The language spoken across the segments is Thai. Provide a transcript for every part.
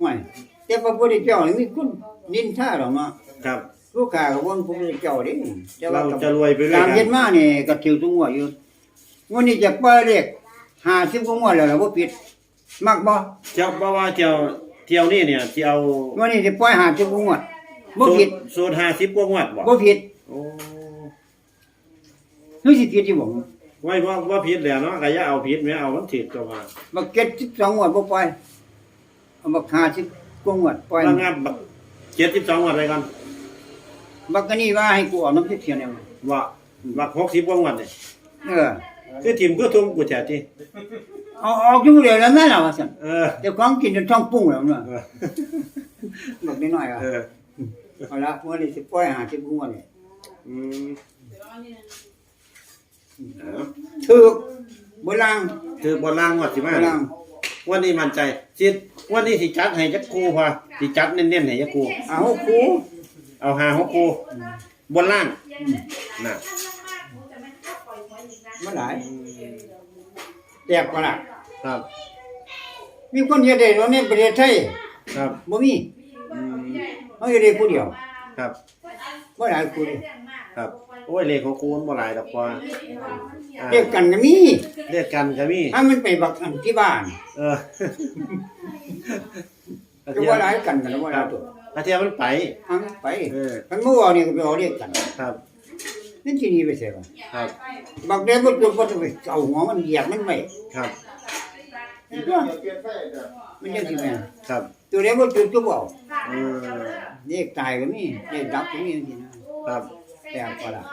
ห่วยแต่พระพุทธเจ้านี่มีคนนินทาดอกเนาะครับ ลูกค้าก็บ่นพระพุทธเจ้าเด้แต่ว่าเราก็จะรวยไปด้วยตามกัเฮ็นดมานี่ก็ถือทุกงวดอยู่งวดนี้จะปล่อยเลข50กว่างวดแล้วล่ะบ่ผิดมักบ่เจ้าบ่ว่าเจ้าเที่ยวนี่เนี่ยที่เอางวดนี้จะปล่อย50กว่างวดบ่ผิดสูตร50กว่างวดบ่บ่ผิดโอ้หรือสิผิดที่บ่ไว้ว่าว่าผิดแล้วเนาะก็อย่าเอาผิดแม่เอามันผิดตัวมาบัก72งวดบ่ปล่อย เอาบัก50กว่างวดปล่อยว่างับบัก72งวดไปก่อนบักอันนี้ว่าให้กูเอาน้ำเทียนเนี่ยว่าบัก60กว่างวดนี่เออคือทีมคือทุ่มกูแท้ติเอาออกอยู่เดี๋ยวแล้วแม่ล่ะว่าซั่นเออเดี๋ยวของกินจนท้องปุ้งแล้วเนาะเออบักน้อยๆอะเออเอาละมื้อนี้สิปล่อย50กว่างวดนี่อืมเอาถูกบ่ล่างคือบนล่างงวดสิมาบ่ล่าง วันนี้มั่นใจสิวันนี้สิจัดให้จักครูพอสิจัดเน้นๆให้จักครูเอาครูเอาหาหกครูบนล่างน่ะมาหลายแตกกว่าล่ะครับ มีคนเฮ็ดได้บ่ในประเทศไทยครับบ่มีอืมเฮาเฮ็ดได้ผู้เดียวครับบ่หลายผู้เดียวครับ โอ้ยเลขของครูมันบ่หลายดอกพออ่าเรียกกันก็มีเลขกันก็มีถ้ามันไปบักอันที่บ้าน เออก็บ่หลายกันกันบ่หคลารัยบตัวอาเทียมันไปทางไปเออคันบ่เอานี่ก็ไปเอาเรียกกันครับ นั่นที่นี่ไปเสียบ่ครับ บักเด้บ่ตัวบ่ต้องไปเอาหัวมันเหยียบมันไว้ครับ มันจังสิแม่นครับตัวเด้บ่จุดก็บ่เอาอืมเรียกตายก็มีเรียกดับก็มีจังซี่นะครับ แต่ก็ล่ะ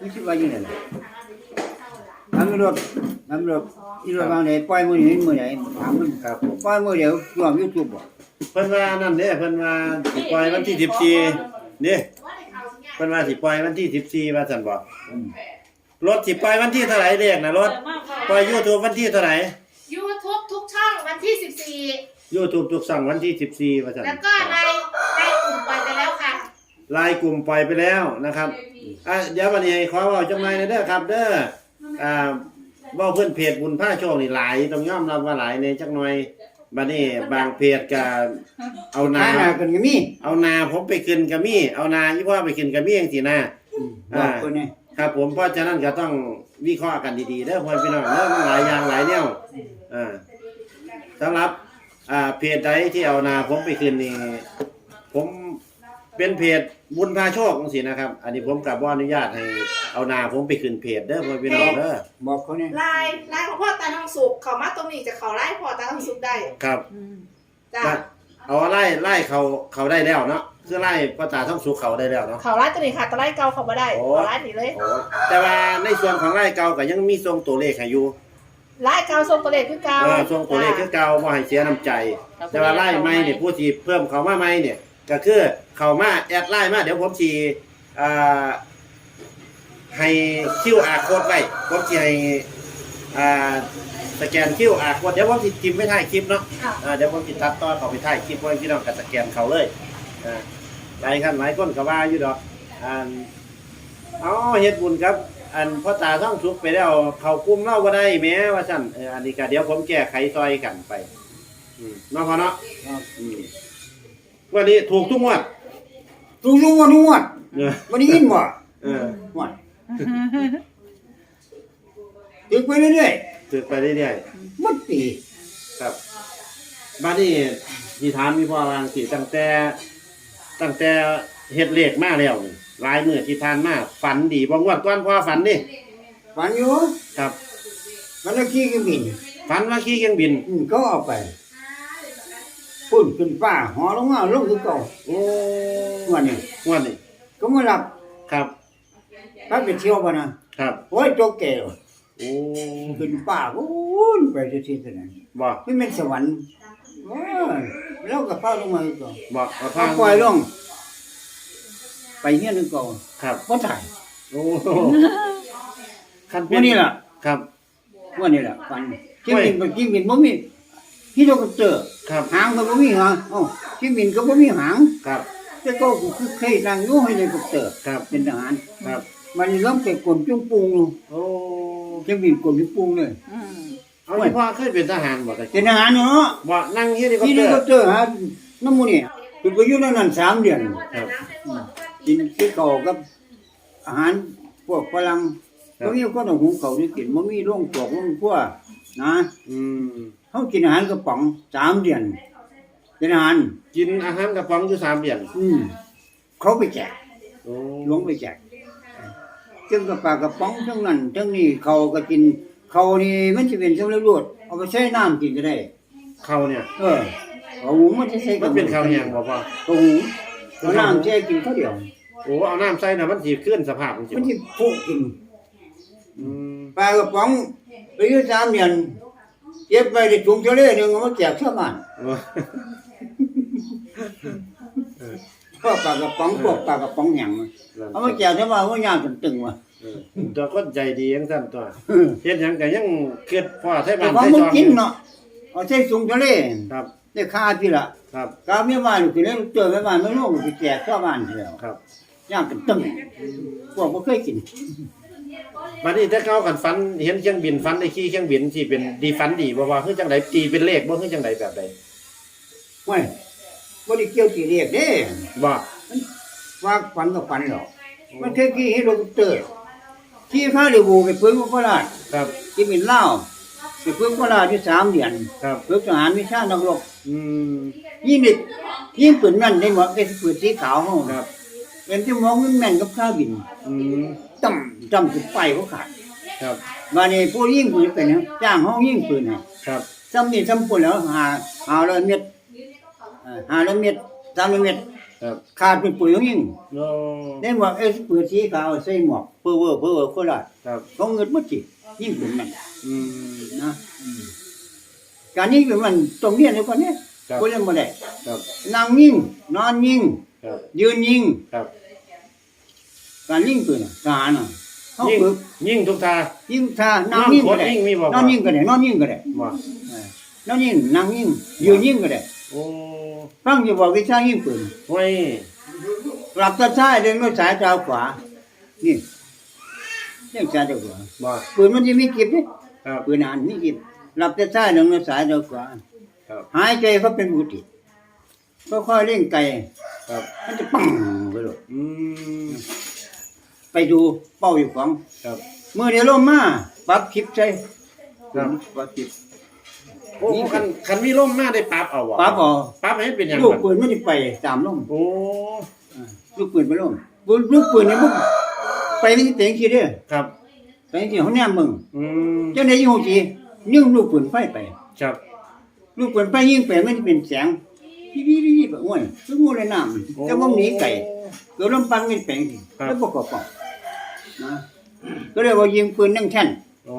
มันสิว่าอยู่นั่นแหละทำรถทำรถอีรถบางไหนปล่อยมื้อนี้มื้อไหนถามมันครับผมปล่อยมื้อเดียวรวม YouTube บ่เพิ่นว่านั่นเด้เพิ่นว่าสิปล่อยวันที่14นี่เพิ่นว่าสิปล่อยวันที่14ว่าซั่นบ่อืมรถสิปล่อยวันที่เท่าไหร่เลขน่ะรถปล่อย YouTube วันที่เท่าไหร่ยูทูบทุกช่องวันที่ YouTube ทุกสั่งวันที่14ว่าซั่น14แล้วก็ในในกลุ่มปล่อยไปแล้วค่ะ ไลน์กลุ่มปล่อยไปแล้วนะครับอะเดี๋ยววันนี้ขอเว้าจังได๋เด้อครับ เด้ออ่าเว้าเพิ่นเพจบุญพาโชคนี่หลายต้องยอมรับว่าหลายในจักหน่อยบัดนี้บางเพจก็เอานาหาหน้ากันก็มีเอานาผมไปขึ้นก็มีเอานาอีพ่อไปขึ้นก็มีจังซี่นะอืมบอกคนนี้ครับผมเพราะฉะนั้นก็ต้องวิเคราะห์กันดีๆเด้อพ่อพี่น้องเด้อมันหลายอย่างหลายแนวอ่าสำหรับอ่าเพจใดที่เอานาผมไปคืนนี่ผม เป็นเพจบุญพาโชคจังซี่นะครับ อันนี้ผมกับบ่อนุญาตให้เอานาผมไปคืนเพจเด้อพ่อพี่น้องเด้อบอกเขาเนี่ยลายลายของพ่อตาทองสุกเขามาตรงนี้จะเขาไล่พ่อตาทองสุกได้ครับจ้าก็เอาไล่ไล่เขาเขาได้แล้วเนาะคือไล่พ่อตาท่องสุขเขาได้แล้วเนาะเขาไล่ตัวนี้ค่ะตัวไล่เก่าเขาไม่ได้โอ้เขาไล่นี่เลยโอ้แต่ว่าในส่วนของไล่เก่าก็ยังมีทรงตัวเลขให้อยู่ไล่เก่าทรงตัวเลขคือเก่าเออทรงตัวเลขคือเก่าบ่ให้เสียน้ำใจ แต่ว่าไล่ใหม่เนี่ยผู้ที่เพิ่มเขามาใหม่เนี่ย ก็คือเขามาแอดไล่มาเดี๋ยวผมสิอ่าให้คิวอาร์โค้ดไว้ผมสิให้อ่าสแกนคิวอาร์โค้ดเดี๋ยวผมสิจิ้มไว้ท้ายคลิปเนาะค่ะอ่าเดี๋ยวผมสิตัดต่อเข้าไปท้ายคลิปไว้พี่น้องก็สแกนเขาเลยอ่าหลายคันหลายคนก็ว่าอยู่ดอกอ่าอ๋อเฮ็ดบุญครับอันพ่อตาต้องทุกข์ไปแล้วเขากุมเล่าบ่ได้แม้ว่าซั่นเอออันนี้ก็เดี๋ยวผมแก้ไขซอยกันไปอืมเนาะพอเนาะครับอืม วันนี้ถูกทุกงวดตูรู้ว่านวดเออ วันนี้ยินบ่เออนวดตึกไปเรื่อยถูกไปเรื่อยๆหมดปีๆครับบ้านนี้ที่ถามมีพ่อวางสิตั้งแต่ ตั้งแต่เฮ็ดเลขมาแล้วนี่หลายมื้อที่ผ่านมาฝันดีบ่งวดก่อนพ่อฝันนี่ฝันอยู่ครับ มันละขี้ก็บินฝันว่าขี่เครื่องบินอืมเขาเอาไป พุ่นขึ้นฟ้าหอลงมาลงคือเก่าโอ้งวดนี้งวดนี้ก็มารับครับถ้าไปเที่ยวบ่นะครับโอ้ยโจกแก่โอ้ขึ้นฟ้าโอ้ยไปซื่อๆเท่านั้นบ่ไม่เป็นสวรรค์โอ้ยแล้วก็พาลงมาคือเก่าบ่เอาพอทาปล่อยลง ไปเฮียนคือเก่าครับบ่ถ่ายโอ้คันวันนี้ล่ะครับวันนี้ล่ะฟันจิ้มมินบ่จิ้มมินบ่มี พี่โดกเตอร์ครับ หางก็บ่มีหางเอ้าจิ้มมินก็บ่มีหาง ครับ แต่ก็คือเคยนั่งอยู่ให้เฮลิคอปเตอร์ครับ เป็นทหารครับ มันล้มไปกลมจุ้งปุงโอ้จิ้มมินกลมจุ้งปุงเลยเอาเอาที่พ่อเคยเป็นทหารบ่ตะเป็กี้นอาหารเนาะบ่นั่งเฮลิคอปที่เตอนี่ร์ก็เจอหาน้ำมูนี่คือไปอยู่ในนั้นสามเดือนครับกินกินข้าวกับอาหารพวกฝรั่งครับบ่มีคนเอาหุงข้าวได้กินบ่มีโรงตรวจโรงครัว นะอืมเขากินอาหารกระป๋องสามเดือนเป็นอาหารกินอาหารกระป๋องอยู่สามเดือนอืมเขาไปแจกโอ้หลวงไปแจกจึงกับปลากระป๋องทั้งนั้นทั้งนี้เขาก็กินเขานี่มันจะเป็นสำเร็จรูปเอาไปใช้น้ำกินก็ได้ข้าวเนี่ยเออเอาหุงมันจะใช้มันเป็นข้าวแห้งบ่พ่อเขาหุงเอาน้ำแช่กินข้าวเดียวโอ้เอาน้ำใส่น่ะมันสิขึ้นสภาพมันสิมันจะพุกินอืมปลากระป๋องไป อยู่สามเดือนเก็บไปในถุงทะเลหนึ่งเอามาแจกชาวบ้านโอ้พวกปลากระป๋องพวกปลากระป๋องแห้งมันเอามาแจกชาวบ้านว่ายากจนตึงว่ะเออตัวคนใจดีจังซั่นตัวเฮ็ดหยังก็ยังคิดพ่อไทแต่บ้านของไทมันซองกินเนาะเอาใส่ถุงทะเลครับได้ค่าที่ละครับกาไม่ว่าลูกที่เล่นเจอไม่ว่าไม่รู้ไปแจกชาวบ้านทีแล้วครับยากจนตึงพวกบ่เคยกิน บัดนี้ถ้าเขากันฝันเห็นเครื่องบินฝันได้ขี่เครื่องบินสิเป็นดีฝันดีบ่ว่าคือจังไดตีเป็นเลขบ่คือจังไดแบบใดไม่บ่ได้เกี่ยวกี่เรียกเด้บ่ว่าฝันก็ฝันหรอกมันเคยขี่เฮลิคอปเตอร์ขี่พาเรือบูไปฝึกโคราชครับที่เป็นเล่าวไปฝึกโคราชที่สามเดือนครับฝึกทหารวิชานักรบอืมยิ่งเด็กยิ่งปืนนั่นได้หมดเป็นปืนสีขาวเฮาครับเป็นที่มองมันแม่นกับข้าวบินอืม ต่ำต่ำสิไปเขาขาดครับมานี่ผู้ยิงปืนเป็นนะจ้างเฮายิงปืนให้ครับซ้ำนี่ซ้ำปุ่นแล้วหาหาร้อยเม็ดเอ่อหาร้อยเม็ดสามร้อยเม็ดครับขาดเป็นปุ๋ยของยิงโอ้ได้หมวกเอสปืนสีขาวใส่หมวกเพื่อเวอร์เพื่อเวอร์โคราชครับเขาเงินหมดจิยิงปืนนั่นอืมนะการยิงปืนมันต้องเรียนเดี๋ยวก่อนเนี่ยครับคนเรียนบ่ได้ครับนั่งยิงนอนยิงครับยืนยิงครับ การยิงปืนน่ะทหารน่ะเขายิ่งฝึกยิ่งทุกทา ยิงท่านั่งยิงก็ได้ยิ่งมีบ่นอนยิงก็ได้นอนยิงก็ได้บ่เออนอนยิงนั่งยิงยืนยิงก็ได้โอ้ฟังจะบอกวิชายิงปืนไว้หลับตาซ้ายเดินด้วยสายตาขวานี่เรื่องสายตาขวาบ่ปืนมันจะมีกิบนี่ครับปืนอ่านมีกิบหลับตาซ้ายเดินด้วยสายตาขวาครับหายใจเขาเป็นปกติค่อยๆเร่งไกครับมันจะปังไปเลยอืม ไปดูเป้าอยู่ของครับเมื่อเดี๋ยวลมมาปรับคลิปใช่ครับปรับคลิปโอ้คันคันมีลมมาได้ปรับเอาบ่ปรับเออกปรับให้เป็นหยังลูกบัดปืนมันจะไปตามลมโอ้อ่าลูกปืนไปลมปืนลูกปืนเนี่ยมันไปมันจะเตะขี้เด้อครับไปที่เขาแนมมึงอืมเจ้าไหนยิงหัวจียิงลูกปืนไฟไป ครับลูกปืนไปยิงไปมันจะเป็นแสงพี่พี่พี่แบบโอ้ยคืองูในน้ำแต่ว่าหนีไก่ เกิดลมปันมันแปลงสิแล้วประกอบกับ นะก็เรียกว่ายิงปืนนั่งแท่นโอ้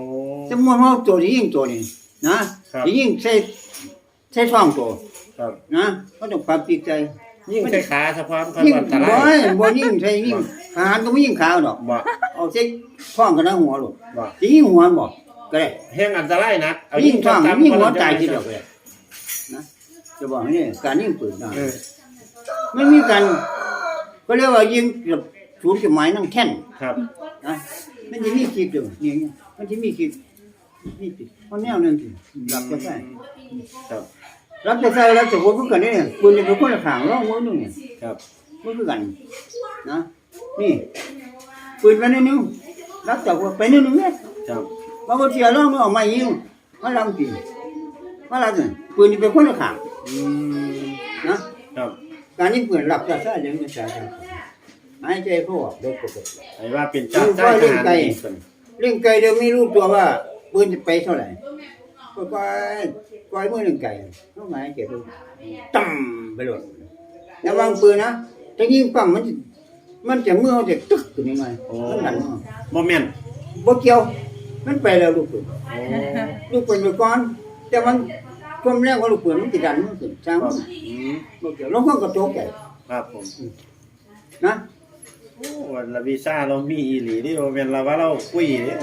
สมมติว่าตัวที่ยิงตัวนี้นะครับที่ยิงใส่ใส่ท้องตัวครับ นะก็ต้องปรับจิตใจยิ่งใช้ขาเฉพาะมันค่อยยิงอันตบ่รายบ่ยิงใส่ยิงทหารก็ไม่ยิงขาดอกบ่เอาใส่ท้องกันนะหัวลูกบ่สิยิงหัวบ่ก็ได้แห้งอันตรายนักเอายิ่งท้องต่ำๆยิ่งหัวก็ตายทีจะเดียวเลยจะบอกให้นี่การยิงปืนนะเออมันมีการก็เรียกว่ายิงกับ ศูนย์จุดหมายนั่งแท่นครับนะมันจะมีคลิปอยู่นี่ไงมันจะมีคลิปนี่ติเพราะแนวนึงสิรับจะได้ครับรับจะได้รับจะพูดกันนี่ปืนจะเป็นคนละข้างร้องมือนึงครับมันคือกันนะนี่ปืนไปนิดนึงรับจากไปนิดนึงเนี่ยครับบางทีร้องมันออกมายิงมาลำกินมาลำกินปืนเป็นคนละข้างอืมนะครับการยิงปืนหลับจะใช่เดี๋ยวมันจะใช่ หายใจเข้าออกโดยปกติ ไอ้ว่าเป็นเจ้าชายทหารอีกคนเรื่องไก่เดี๋ยวไม่รู้ตัวว่าปืนจะไปเท่าไหร่ก็ก้อยก้อยมือหนึ่งไก่เข้ามาให้เจ็บดูตั้มไปเลยระวังปืนนะถ้ายิงปั๊มมันจะมันจะมือมันจะตึกตัวนี้ไงโอ้มันหลังบ่แม่นบ่เกี่ยว มันไปแล้วลูกปืนโอ้ลูกปืนไปก่อน แต่มันความแรงของลูกปืนมันติดดันมันขึ้นช่างครัมับนอืมบ่เกี่ยวลงข้างกระโจกใหญ่ครับผมนะ โอ้วันละวีซ่าเรามีอีหลีนี่บ่แม่นเราว่าเราคุยนี่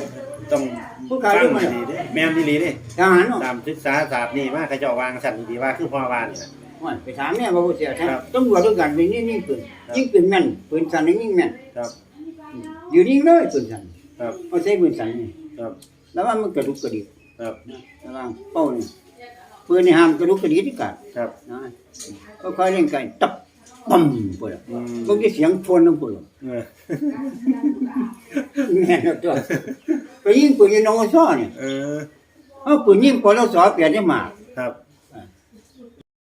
ต้องผู้ขายฟัลูงกมันอีหลีนี่แม่นอีหลีนี่ทหารเนาะตามศึกษาศาสตร์นี่มาเขาเจ้าวางสั่นดีว่าคือพ่อวานนี่นะว่าไปถามแม่ว่าบ่เสียครับตำรวจด้วยกันไปนี่ยิงปืนครับ ยิงปืนแม่นปืนสั่นยิงแม่นครับ อยู่นิ่งเลยปืนสั่นครับเอาใช้ปืนสั่นนี่ครับแล้วว่ามันกระดุกกระดิกครับระวังเป้านี่ปืนนี่ห้ามกระลุกกระดิกที่กัดครับนะก็ค่อยเล่นกันตับ ปั๊มปุ่นอะอืมบางทีเสียงโฟนทั้งปุ่นเออแม่นแล้วตัวไปยิงปืนยิงน้องซ้อเนี่ยเออ เอาปืนยิงปอลสอเปลี่ยนได้มา ครับ